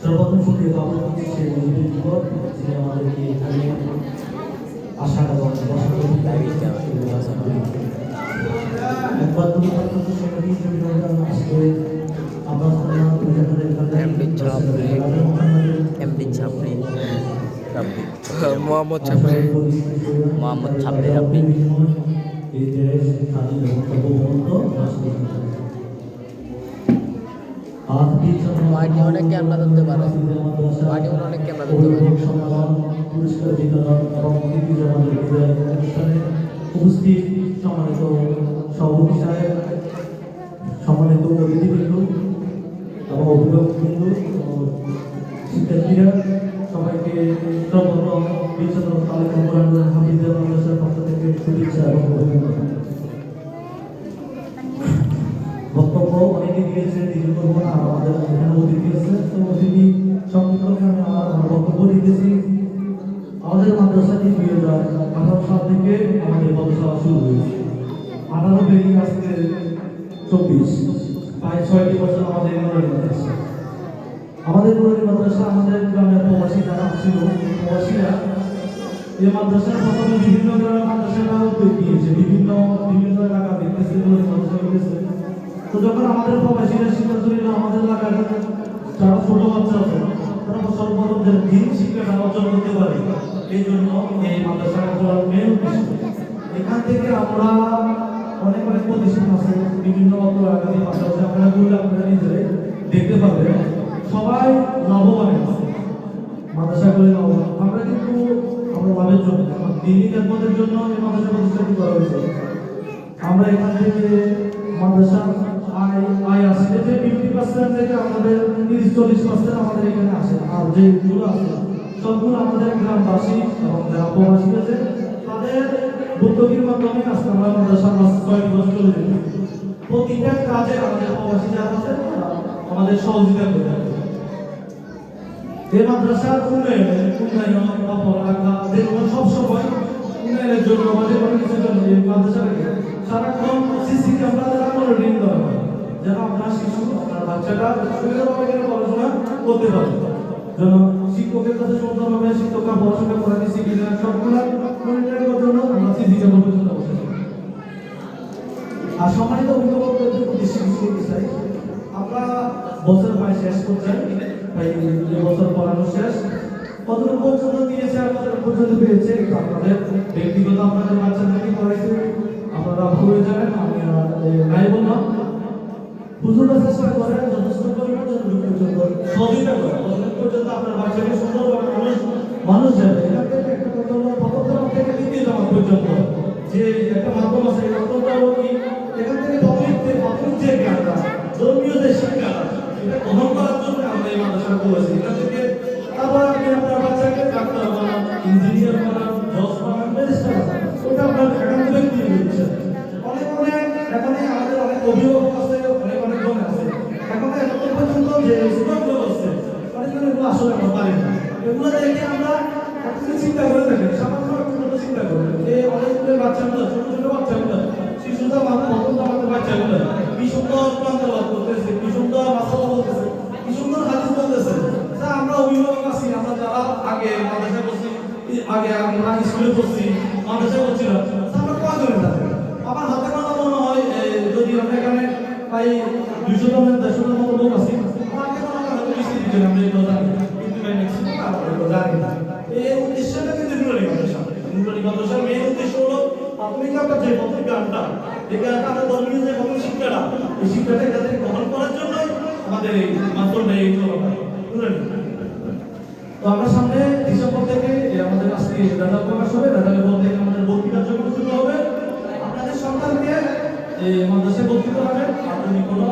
সর্বপ্রথম শুক্রিয়া জ্ঞাপন করছি সেই মহিলার উপর যিনি আমাদেরকে এখানে আসার এবং মোহাম্মদ ছাপড়ি মোহাম্মদ ছাপড়ি রাব্বি দেশ স্বাধীন মাটি অনেক ক্যামেরা ধরতে পারে। মাটি অনেক ক্যামেরা ধরতে পারে। পুরস্কার বিতরণ এবং উপস্থিত সম্মানিত সভাপতি সাহেব সম্মানিত অতিথিবৃন্দ এবং অভিভাবকবৃন্দ শিক্ষার্থীরা সবাইকে তালিকা কোরআন পক্ষ থেকে শুভেচ্ছা এবং অভিনন্দন। অনেকে দিয়েছে দীর্ঘ আমাদের এখানে অতিথি আছে তো অতিথি সংক্ষিপ্তভাবে আমি আমার বক্তব্য দিতেছি। আমাদের মাদ্রাসাটি দুই হাজার আঠারো সাল থেকে আমাদের পদসভা শুরু হয়েছে। আঠারো বেরিয়ে আজকে চব্বিশ, প্রায় ছয়টি বছর আমাদের নুরানি মাদ্রাসা। আমাদের নুরানি মাদ্রাসা আমাদের গ্রামের প্রবাসী যারা ছিল, প্রবাসীরা এই মাদ্রাসার প্রথমে বিভিন্ন ধরনের মাদ্রাসারা উদ্যোগ নিয়েছে বিভিন্ন বিভিন্ন এলাকা দেখতেছে নুরানি মাদ্রাসা করেছে তো যখন আমাদের প্রবাসীরা নিল আমাদের এলাকার যারা ছোট বাচ্চা আছে, তারা সর্বপ্রথম যে শিক্ষাটা অর্জন করতে পারে। এই জন্য এই মাদ্রাসা খোলার মেন উদ্দেশ্য এখান থেকে আমরা অনেক অনেক প্রতিষ্ঠান আছে, বিভিন্ন এলাকাতে মাদ্রাসা। আপনারা নিজেরাই দেখতে পাবেন সবাই লাভবান মাদ্রাসা করে আমরা কিন্তু আমরা লাভের জন্য দিনই জন্য এই মাদ্রাসা প্রতিষ্ঠাটি করা আমরা এখান থেকে মাদ্রাসা আয় আসে ফিফটি পার্সেন্ট থেকে আমাদের তিরিশ, চল্লিশ পার্সেন্ট আমাদের এখানে আসে। আর আছে, সবগুলো আমাদের গ্রামবাসী এবং আছে, তাদের উদ্যোগের মাধ্যমে আমরা বছর চলে প্রতিটা কাজে আমাদের যারা আছে, আমাদের সহযোগিতা করে। এই মাদ্রাসার উন্নয়ন উন্নয়ন সবসময় উন্নয়নের জন্য আমাদের কোনো কিছুর জন্য সারাক্ষণ সিসি ক্যামেরা দ্বারা যেন আপনার শিশু আপনার বাচ্চাটা সুন্দরভাবে যেন পড়াশোনা করতে পারে যেন শিক্ষকের কাছে সুন্দরভাবে শিক্ষকরা পড়াশোনা করাতে শিখে নেন সবগুলো জন্য আমরা সিসি পর্যন্ত আর সম্মানিত অভিভাবকদের উদ্দেশ্যে কিছু বলতে চাই। আমরা বছর প্রায় শেষ করছেন তাই বছর পড়ানো শেষ। কতটুকু পর্যন্ত দিয়েছে আর কতটুকু পর্যন্ত পেয়েছে আপনাদের ব্যক্তিগত আপনাদের বাচ্চাদেরকে পড়াইছে। আপনারা ভুলে যাবেন, আমি নাই বললাম হুজুরা চেষ্টা করেন যথেষ্ট পরিমাণ যতটুকু পর্যন্ত সহযোগিতা করেন ততটুকু পর্যন্ত আপনার বাচ্চাকে সুন্দরভাবে মানুষ মানুষ যাবে। এখান থেকে একটা কথা হলো প্রথম থেকে শিক্ষাটা, এটা গ্রহণ করার জন্য আমরা এই মাদ্রাসা করেছি এখান থেকে আসলে পারি না। এগুলো দেখে আমরা চিন্তা করে থাকি? সামান্য একটা চিন্তা করেন যে অনেকগুলো বাচ্চাগুলো ছোট ছোট বাচ্চাগুলো শিশুটা মানে আমাদের বাচ্চাগুলো কি সুন্দর প্রান্তবাদ করতেছে কি সুন্দর মাসালা বলতেছে কি সুন্দর হাদিস বলতেছে তা আমরা অভিভাবক আছি আমরা যারা আগে মাদ্রাসা করছি আগে আমরা স্কুলে পড়ছি মাদ্রাসা করছিলাম তা আমরা কয়জনে থাকি আমার হাতে কোনো মনে হয় এই, যদি আমরা এখানে প্রায় দুইশো জনের দেড়শো জনের মতো লোক আছি আমার হাতে কোনো মনে হয় বিশ তিরিশ জন আমরা এগুলো জানি কিন্তু ভাই ম্যাক্সিমাম আমরা এগুলো জানি না এই উদ্দেশ্যটা কিন্তু নুরানি মাদ্রাসা নুরানি মাদ্রাসার মেন উদ্দেশ্য হলো প্রাথমিক একটা যে প্রাথমিক জ্ঞানটা এই জ্ঞানটা আমরা ধর্মীয় যে প্রাথমিক শিক্ষাটা, এই শিক্ষাটা এখান গ্রহণ করার জন্যই আমাদের এই মাধ্যমটা এই নুরানি তো আমরা সামনে ডিসেম্বর থেকে আমাদের আজকে রেজাল্ট প্রকাশ হবে, রেজাল্টের পর থেকে আমাদের ভর্তি কার্যক্রম শুরু হবে। আপনাদের সন্তানকে এই মাদ্রাসায় ভর্তি করাবেন আর যদি কোনো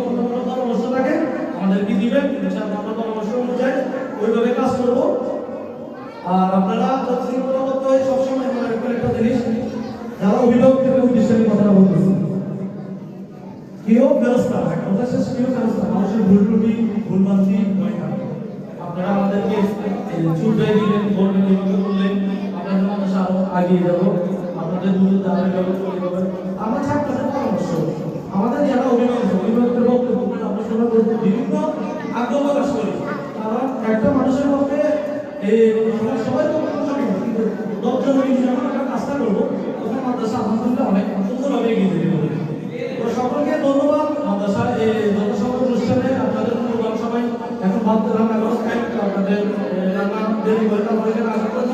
পরামর্শ থাকে আমাদেরকে দিবেন। আমরা পরামর্শ অনুযায়ী ওইভাবে কাজ করব। আর আপনারা যতদিন করতে হয় সবসময় মনে রাখবেন একটা জিনিস, যারা অভিভাবকদের উদ্দেশ্যে আমি কথাটা বলতেছি। কেউ ব্যবস্থা কথা শেষ, কেউ ব্যবস্থা মানুষের ভুল ত্রুটি ভুল না। আপনারা আমাদেরকে চুলটাই দিলেন বলবেন এইভাবে করলেন, আপনাদের মানুষ আরও আগিয়ে যাব। আপনাদের দুজন দাঁড়িয়ে যাব চলে যাবে, আমরা ছাত্রদের পরামর্শ বিভিন্ন আগ্রহ প্রকাশ করি। কারণ একটা মানুষের মধ্যে এই সবাই তো একটা কাজটা করব। তখন মাদ্রাসা আলহামদুলিল্লাহ অনেক সুন্দরভাবে এগিয়ে যেতে পারে তো সকলকে ধন্যবাদ। মাদ্রাসা এই আপনাদের মূল্যবান সময় এখন ভাত রান্না আপনাদের রান্না দেরি করে তারপরে এখানে আসার জন্য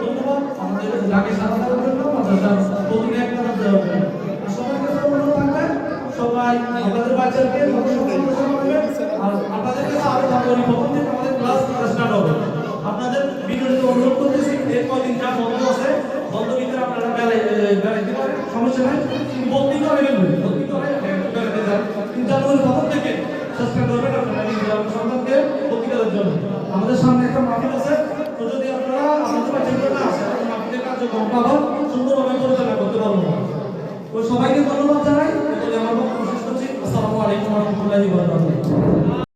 ধন্যবাদ। আমাদের ডাকে সারা দেওয়ার জন্য প্রতিদিন একটা দেওয়ার সবাই আপনাদের করবেন আর আপনাদের কাছে আরও জানুয়ারি প্রথম করা স্টার্ট হবে। আপনাদের বিনোদিত অনুরোধ করতেছি, এর কদিন যা বন্ধ আছে, বন্ধ ভিতরে আপনারা বেলা বেড়াইতে পারেন, সমস্যা নাই। কিন্তু করে ফেলবেন বন্দি করে যান। তিন জানুয়ারি প্রথম থেকে চেষ্টা করবেন আপনারা সন্তানকে করার জন্য। আমাদের সামনে একটা মাহফিল আছে